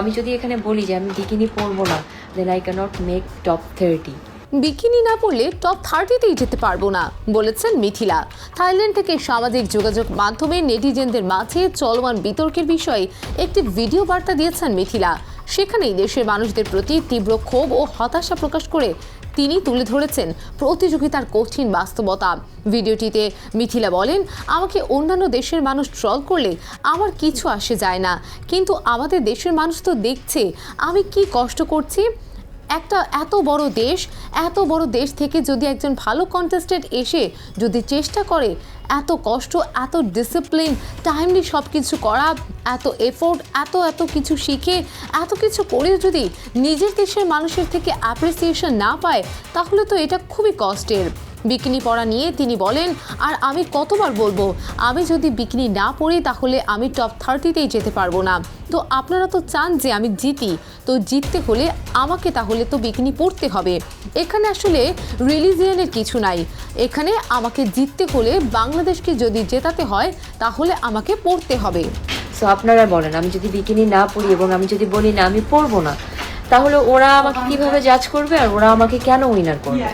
আমি যদি এখানে বলি যে আমি বিকিনি পরবো না then I can't make top thirty bikini না পড়লে টপ থার্টিতেই যেতে পারব না, বলেছেন মিথিলা। থাইল্যান্ড থেকে সামাজিক যোগাযোগ মাধ্যমে নেটিজেনদের মাঝে চলমান বিতর্কের বিষয়ে একটি ভিডিও বার্তা দিয়েছেন মিথিলা। সেখানেই দেশের মানুষদের প্রতি তীব্র ক্ষোভ ও হতাশা প্রকাশ করে তিনি তুলে ধরেছেন প্রতিযোগিতার কঠিন বাস্তবতা। ভিডিওটিতে মিথিলা বলেন, আমাকে অন্যান্য দেশের মানুষ ট্রল করলে আমার কিছু আসে যায় না। কিন্তু আমাদের দেশের মানুষ তো দেখছে, আমি কি কষ্ট করছি? একটা এত বড় দেশ, এত বড় দেশ থেকে যদি একজন ভালো কন্টেস্টেন্ট এসে যদি চেষ্টা করে এত কষ্ট, এত ডিসিপ্লিন টাইমলি সব কিছু করা, এত এফোর্ট এত এত কিছু শিখে, এত কিছু করে যদি নিজের দেশের মানুষের থেকে অ্যাপ্রিসিয়েশন না পায়, তাহলে তো এটা খুবই কষ্টের। বিকিনি পরা নিয়ে তিনি বলেন, আর আমি কতবার বলব, আমি যদি বিকিনি না পরি তাহলে আমি টপ থার্টিতেই যেতে পারব না। তো আপনারা তো চান যে আমি জিতি, তো জিততে হলে আমাকে তাহলে তো বিকিনি পরতে হবে। এখানে আসলে রিলিজিয়নের কিছু নাই। এখানে আমাকে জিততে হলে বাংলাদেশকে যদি জেতাতে হয়, তাহলে আমাকে পড়তে হবে। সো আপনারা বলেন, আমি যদি বিকিনি না পরি এবং আমি যদি বলি না, আমি পরবো না, তাহলে ওরা আমাকে কীভাবে জাজ করবে আর ওরা আমাকে কেন উইনার করবে?